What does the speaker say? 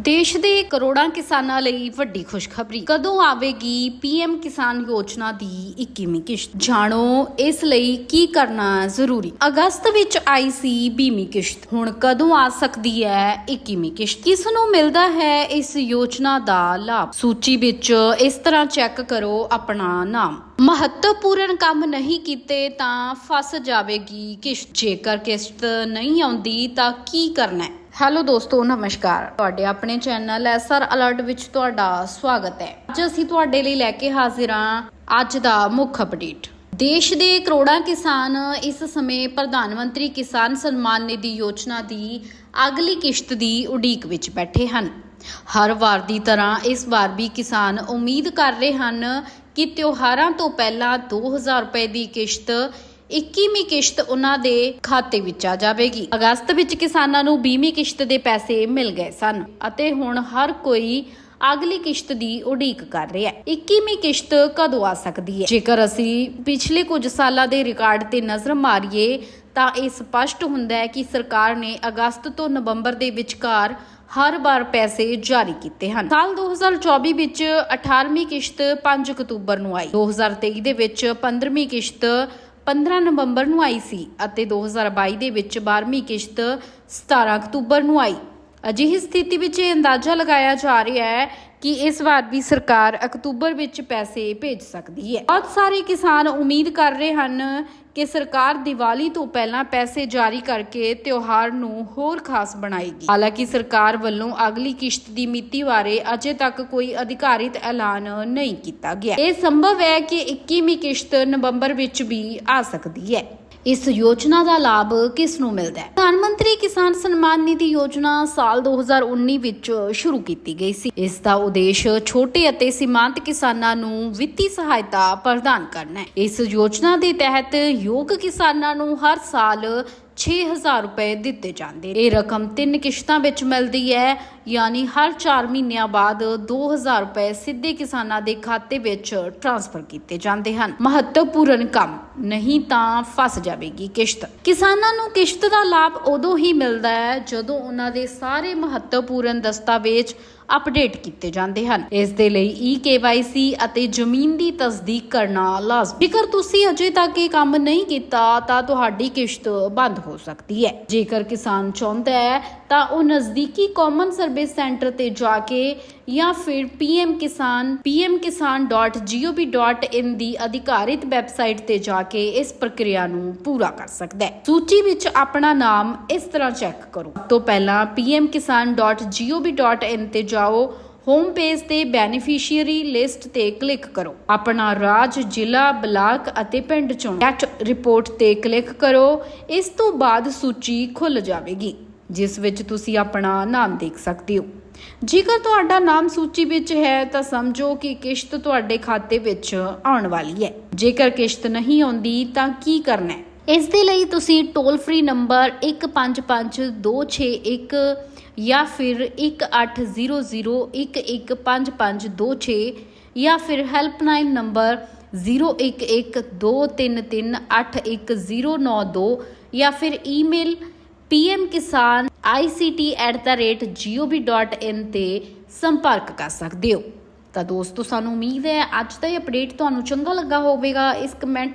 ਦੇਸ਼ ਦੇ ਕਰੋੜਾਂ ਕਿਸਾਨਾਂ ਲਈ ਵੱਡੀ ਖੁਸ਼ਖਬਰੀ। ਕਦੋਂ ਆਵੇਗੀ ਪੀਐਮ ਕਿਸਾਨ ਯੋਜਨਾ ਦੀ 21ਵੀਂ ਕਿਸ਼ਤ? ਜਾਣੋ, ਇਸ ਲਈ ਕੀ ਕਰਨਾ ਜ਼ਰੂਰੀ? ਅਗਸਤ ਵਿੱਚ ਆਈ ਸੀ 20ਵੀਂ ਕਿਸ਼ਤ। ਹੁਣ ਕਦੋਂ ਆ ਸਕਦੀ ਹੈ 21ਵੀਂ ਕਿਸ਼ਤ? ਕਿਸ ਨੂੰ ਮਿਲਦਾ ਹੈ ਇਸ ਯੋਜਨਾ ਦਾ ਲਾਭ? ਸੂਚੀ ਵਿੱਚ ਇਸ ਤਰ੍ਹਾਂ ਚੈੱਕ ਕਰੋ ਆਪਣਾ ਨਾਮ। ਮਹੱਤਵਪੂਰਨ ਕੰਮ ਨਹੀਂ ਕੀਤੇ ਤਾਂ ਫਸ ਜਾਵੇਗੀ ਕਿਸ਼ਤ। ਜੇਕਰ ਕਿਸ਼ਤ ਨਹੀਂ ਆਉਂਦੀ ਤਾਂ ਕੀ ਕਰਨਾ ਹੈ? ਹੈਲੋ ਦੋਸਤੋ, ਨਮਸਕਾਰ। ਤੁਹਾਡੇ ਆਪਣੇ ਚੈਨਲ ਐਸਆਰ ਅਲਰਟ ਵਿੱਚ ਤੁਹਾਡਾ ਸਵਾਗਤ ਹੈ। ਅੱਜ ਅਸੀਂ ਤੁਹਾਡੇ ਲਈ ਲੈ ਕੇ ਹਾਜ਼ਰ ਹਾਂ ਅੱਜ ਦਾ ਮੁੱਖ ਅਪਡੇਟ। ਦੇਸ਼ ਦੇ ਕਰੋੜਾਂ ਕਿਸਾਨ ਇਸ ਸਮੇਂ ਪ੍ਰਧਾਨ ਮੰਤਰੀ ਕਿਸਾਨ ਸਨਮਾਨ ਨਿਧੀ ਯੋਜਨਾ ਦੀ ਅਗਲੀ ਕਿਸ਼ਤ ਦੀ ਉਡੀਕ ਵਿੱਚ ਬੈਠੇ ਹਨ। ਹਰ ਵਾਰ ਦੀ ਤਰ੍ਹਾਂ ਇਸ ਵਾਰ ਵੀ ਕਿਸਾਨ ਉਮੀਦ ਕਰ ਰਹੇ ਹਨ ਕਿ ਤਿਉਹਾਰਾਂ ਤੋਂ ਪਹਿਲਾਂ 2000 ਰੁਪਏ ਦੀ ਕਿਸ਼ਤ 21ਵੀਂ ਕਿਸ਼ਤ ਉਹਨਾਂ ਦੇ ਖਾਤੇ ਵਿੱਚ ਆ ਜਾਵੇਗੀ। ਅਗਸਤ ਵਿੱਚ ਕਿਸਾਨਾਂ ਨੂੰ 20ਵੀਂ ਕਿਸ਼ਤ ਦੇ ਪੈਸੇ ਮਿਲ ਗਏ ਸਨ ਅਤੇ ਹੁਣ ਹਰ ਕੋਈ ਅਗਲੀ ਕਿਸ਼ਤ ਦੀ ਉਡੀਕ ਕਰ ਰਿਹਾ ਹੈ। 21ਵੀਂ ਕਿਸ਼ਤ ਕਦੋਂ ਆ ਸਕਦੀ ਹੈ? ਜੇਕਰ ਅਸੀਂ ਪਿਛਲੇ ਕੁਝ ਸਾਲਾਂ ਦੇ ਰਿਕਾਰਡ ਤੇ ਨਜ਼ਰ ਮਾਰੀਏ, ਤਾਂ ਇਹ ਸਪਸ਼ਟ ਹੁੰਦਾ ਹੈ ਕਿ ਸਰਕਾਰ ਨੇ ਅਗਸਤ ਤੋਂ ਨਵੰਬਰ ਦੇ ਵਿਚਕਾਰ ਹਰ ਵਾਰ ਪੈਸੇ ਜਾਰੀ ਕੀਤੇ ਹਨ। ਸਾਲ 2024 ਵਿੱਚ 18ਵੀਂ ਕਿਸ਼ਤ 5 ਅਕਤੂਬਰ ਨੂੰ ਆਈ। 2023 ਦੇ ਵਿੱਚ 15ਵੀਂ ਕਿਸ਼ਤ 15 ਨਵੰਬਰ ਨੂੰ ਆਈ ਸੀ ਅਤੇ 2022 ਦੇ ਵਿੱਚ 12ਵੀਂ ਕਿਸ਼ਤ 17 ਅਕਤੂਬਰ ਨੂੰ ਆਈ। ਅਜਿਹੀ ਸਥਿਤੀ ਵਿੱਚ ਇਹ ਅੰਦਾਜ਼ਾ ਲਗਾਇਆ ਜਾ ਰਿਹਾ ਹੈ ਕਿ ਇਸ ਵਾਰ ਵੀ ਸਰਕਾਰ ਅਕਤੂਬਰ ਵਿੱਚ ਪੈਸੇ ਭੇਜ ਸਕਦੀ ਹੈ। ਬਹੁਤ ਸਾਰੇ ਕਿਸਾਨ ਉਮੀਦ ਕਰ ਰਹੇ ਹਨ ਕਿ ਸਰਕਾਰ ਦੀਵਾਲੀ ਤੋਂ ਪਹਿਲਾਂ ਪੈਸੇ ਜਾਰੀ ਕਰਕੇ ਤਿਉਹਾਰ ਨੂੰ ਹੋਰ ਖਾਸ ਬਣਾਏਗੀ। ਹਾਲਾਂਕਿ ਸਰਕਾਰ ਵੱਲੋਂ ਅਗਲੀ ਕਿਸ਼ਤ ਦੀ ਮਿਤੀ ਬਾਰੇ ਅਜੇ ਤੱਕ ਕੋਈ ਅਧਿਕਾਰਿਤ ਐਲਾਨ ਨਹੀਂ ਕੀਤਾ ਗਿਆ। ਇਹ ਸੰਭਵ ਹੈ ਕਿ 21ਵੀਂ ਕਿਸ਼ਤ ਨਵੰਬਰ ਵਿੱਚ ਵੀ ਆ ਸਕਦੀ ਹੈ। ਇਸ ਯੋਜਨਾ ਦਾ ਲਾਭ ਕਿਸ ਨੂੰ ਮਿਲਦਾ ਹੈ? ਪ੍ਰਧਾਨ ਮੰਤਰੀ ਕਿਸਾਨ ਸਨਮਾਨ ਨਿਧੀ ਯੋਜਨਾ ਸਾਲ 2019 ਵਿੱਚ ਸ਼ੁਰੂ ਕੀਤੀ ਗਈ ਸੀ। ਇਸ ਦਾ ਉਦੇਸ਼ ਛੋਟੇ ਅਤੇ ਸੀਮਾਂਤ ਕਿਸਾਨਾਂ ਨੂੰ ਵਿੱਤੀ ਸਹਾਇਤਾ ਪ੍ਰਦਾਨ ਕਰਨਾ ਹੈ। ਇਸ ਯੋਜਨਾ ਦੇ ਤਹਿਤ ਯੋਗ ਕਿਸਾਨਾਂ ਨੂੰ ਹਰ ਸਾਲ 6000 ਰੁਪਏ ਦਿੱਤੇ ਜਾਂਦੇ। ਇਹ ਰਕਮ ਤਿੰਨ ਕਿਸ਼ਤਾਂ ਵਿੱਚ ਮਿਲਦੀ ਹੈ, ਯਾਨੀ ਹਰ 4 ਮਹੀਨਿਆਂ ਬਾਅਦ 2000 ਰੁਪਏ ਸਿੱਧੇ ਕਿਸਾਨਾਂ ਦੇ ਖਾਤੇ ਵਿੱਚ ਟ੍ਰਾਂਸਫਰ ਕੀਤੇ ਜਾਂਦੇ ਹਨ। ਮਹੱਤਵਪੂਰਨ ਕੰਮ, ਨਹੀਂ ਤਾਂ ਫਸ ਜਾਵੇਗੀ ਕਿਸ਼ਤ। ਕਿਸਾਨਾਂ ਨੂੰ ਕਿਸ਼ਤ ਦਾ ਲਾਭ ਉਦੋਂ ਹੀ ਮਿਲਦਾ ਹੈ ਜਦੋਂ ਉਹਨਾਂ ਦੇ ਸਾਰੇ ਮਹੱਤਵਪੂਰਨ ਦਸਤਾਵੇਜ਼ ਅਪਡੇਟ ਕੀਤੇ ਜਾਂਦੇ ਹਨ। ਇਸ ਦੇ ਲਈ ਈ ਅਤੇ ਜ਼ਮੀਨ ਦੀ ਤਸਦੀਕ ਕਰਨਾ ਲਾਜ਼ਮੀ। ਜੇਕਰ ਤੁਸੀਂ ਅਜੇ ਤੱਕ ਇਹ ਕੰਮ ਨਹੀਂ ਕੀਤਾ, ਤਾਂ ਤੁਹਾਡੀ ਕਿਸ਼ਤ ਬੰਦ ਹੋ ਸਕਦੀ ਹੈ। ਜੇਕਰ ਕਿਸਾਨ ਚਾਹੁੰਦਾ ਹੈ, ਤਾਂ ਉਹ ਨਜ਼ਦੀਕੀ ਕਾਮਨ ਸਰਵਿਸ ਸੈਂਟਰ ਤੇ ਜਾ ਕੇ ਜਾਂ ਫਿਰ ਪੀਐਮ ਕਿਸਾਨ pmkisan.gov.in ਦੀ ਅਧਿਕਾਰਿਤ ਵੈਬਸਾਈਟ ਤੇ ਜਾ ਕੇ ਇਸ ਪ੍ਰਕਿਰਿਆ ਨੂੰ ਪੂਰਾ ਕਰ ਸਕਦਾ ਹੈ। ਸੂਚੀ ਵਿੱਚ ਆਪਣਾ ਨਾਮ ਇਸ ਤਰ੍ਹਾਂ ਚੈੱਕ ਕਰੋ। ਤੋਂ ਪਹਿਲਾਂ pmkisan.gov.in ਤੇ ਜਾਓ ਹੋਮ ਪੇਜ ਤੇ ਬੈਨੀਫੀਸ਼ੀਅਰੀ ਲਿਸਟ ਤੇ ਕਲਿੱਕ ਕਰੋ। ਆਪਣਾ ਰਾਜ, ਜ਼ਿਲ੍ਹਾ, ਬਲਾਕ ਅਤੇ ਪਿੰਡ ਚੁਣੋ। ਗੈਟ ਰਿਪੋਰਟ ਤੇ ਕਲਿੱਕ ਕਰੋ। ਇਸ ਤੋਂ ਬਾਅਦ ਸੂਚੀ ਖੁੱਲ ਜਾਵੇਗੀ, ਜਿਸ ਵਿੱਚ ਤੁਸੀਂ ਆਪਣਾ ਨਾਮ ਦੇਖ ਸਕਦੇ ਹੋ। ਜੇਕਰ ਤੁਹਾਡਾ ਨਾਮ ਸੂਚੀ ਵਿੱਚ ਹੈ, ਤਾਂ ਸਮਝੋ ਕਿ ਕਿਸ਼ਤ ਤੁਹਾਡੇ ਖਾਤੇ ਵਿੱਚ ਆਉਣ ਵਾਲੀ ਹੈ। ਜੇਕਰ ਕਿਸ਼ਤ ਨਹੀਂ ਆਉਂਦੀ, ਤਾਂ ਕੀ ਕਰਨਾ ਹੈ? ਇਸ ਦੇ ਲਈ ਤੁਸੀਂ ਟੋਲ ਫ੍ਰੀ ਨੰਬਰ 155261 ਜਾਂ ਫਿਰ 1800115526 ਜਾਂ ਫਿਰ ਹੈਲਪਲਾਈਨ ਨੰਬਰ 011233811092 ਜਾਂ ਫਿਰ ਈਮੇਲ pmkisan.ict@gov.in ਤੇ ਸੰਪਰਕ ਕਰ ਸਕਦੇ ਹੋ। ਤਾਂ ਦੋਸਤੋ, ਸਾਨੂੰ ਉਮੀਦ ਹੈ ਅੱਜ ਦਾ ਇਹ ਅਪਡੇਟ ਤੁਹਾਨੂੰ ਚੰਗਾ ਲੱਗਾ ਹੋਵੇਗਾ। ਇਸ ਕਮੈਂਟ